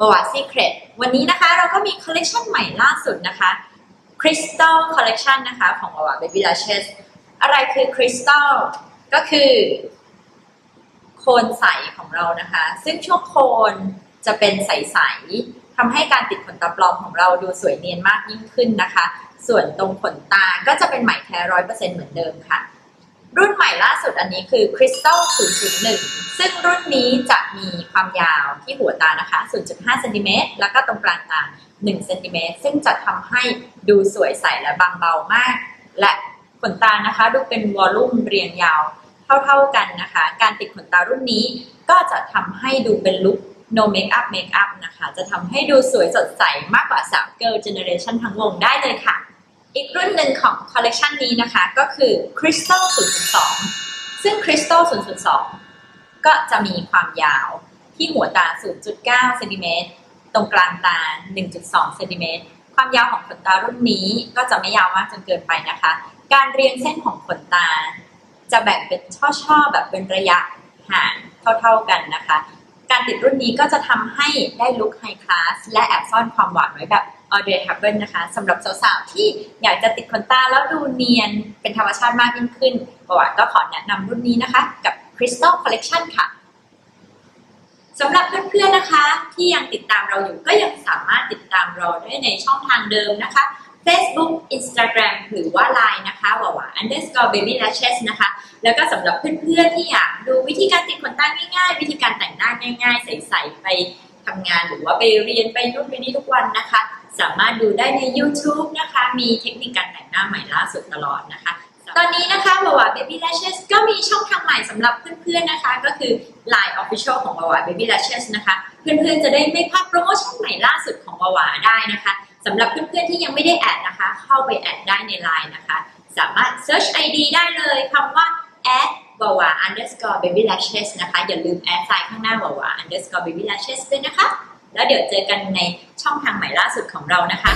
ดีค่ะบวซีเครตวันนี้นะคะเราก็มีคอลเลกชันใหม่ล่าสุดนะคะ Crystal Collection นะคะของบวา Baby Lashes อะไรคือคริสตัลก็คือโคนใสของเรานะคะ ซึ่งช่วงโคนจะเป็นใสๆทำให้การติดขนตาปลอมของเราดูสวยเนียนมากยิ่งขึ้นนะคะ ส่วนตรงขนตาก็จะเป็นไหมแท้ร้อยเปอร์เซ็นต์เหมือนเดิมค่ะ รุ่นใหม่ล่าสุดอันนี้คือ Crystal 001 ซึ่งรุ่นนี้จะมีความยาวที่หัวตานะคะ 0.5เซนติเมตรแล้วก็ตรงกลางตา1เซนติเมตรซึ่งจะทำให้ดูสวยใสและบางเบามาก และขนตานะคะ ดูเป็นวอลลุ่มเรียงยาวเท่าๆกันนะคะ การติดขนตารุ่นนี้ก็จะทำให้ดูเป็นลุค no makeup makeup นะคะ จะทำให้ดูสวยสดใสมากกว่าสาว girl generation ทั้งวงได้เลยค่ะ อีกรุ่นหนึ่งของคอลเลกชันนี้นะคะก็คือ Crystal 0.2ซึ่ง Crystal 0.2 ก็จะมีความยาวที่หัวตา 0.9 เซนติเมตร ตรงกลางตา 1.2 เซนติเมตร ความยาวของขนตารุ่นนี้ก็จะไม่ยาวมากจนเกินไปนะคะ การเรียงเส้นของขนตา จะแบ่งเป็นช่อๆ แบบเป็นระยะห่างเท่าๆกันนะคะ การติดรุ่นนี้ก็จะทำให้ได้ลุคไฮคลาสและแอบซ่อนความหวานไว้แบบ ออเดย์ฮับเบิลนะคะสำหรับสาวๆที่อยากจะติดขนตาแล้วดูเนียนเป็นธรรมชาติมากยิ่งขึ้นประวัติก็ขอแนะนำรุ่นนี้นะคะ กับ Crystal Collection ค่ะสำหรับเพื่อนๆนะคะ ที่ยังติดตามเราอยู่ก็ยังสามารถติดตามเราได้ในช่องทางเดิมนะคะ Facebook Instagram หรือว่า Line นะคะว่าว่า underscore baby lashes นะคะ แล้วก็สำหรับเพื่อนๆที่อยากดูวิธีการติดขนตาง่ายๆ วิธีการแต่งหน้าง่ายๆ ใสๆไป ทำงานหรือว่าไปเรียนไปนู่นไปนี่ทุกวันนะคะ สามารถดูได้ใน YouTube นะคะ มีเทคนิคการแต่งหน้าใหม่ล่าสุดตลอดนะคะ ตอนนี้นะคะวาวา Baby Lashes ก็มีช่องทางใหม่สำหรับเพื่อนๆนะคะ ก็คือ Line Official ของวาวา Baby Lashes นะคะ เพื่อนๆจะได้ไม่พลาดโปรโมชั่นใหม่ล่าสุดของวาวาได้นะคะสำหรับเพื่อนๆที่ยังไม่ได้แอดนะคะ เข้าไปแอดได้ใน Line นะคะ สามารถ search ID ได้เลยคำว่า add วาวา underscore baby lashes นะคะ อย่าลืมแอดไซน์ข้างหน้าวาวา underscore baby lashes ด้วยนะคะ แล้วเดี๋ยวเจอกันในช่องทางใหม่ล่าสุดของเรานะคะ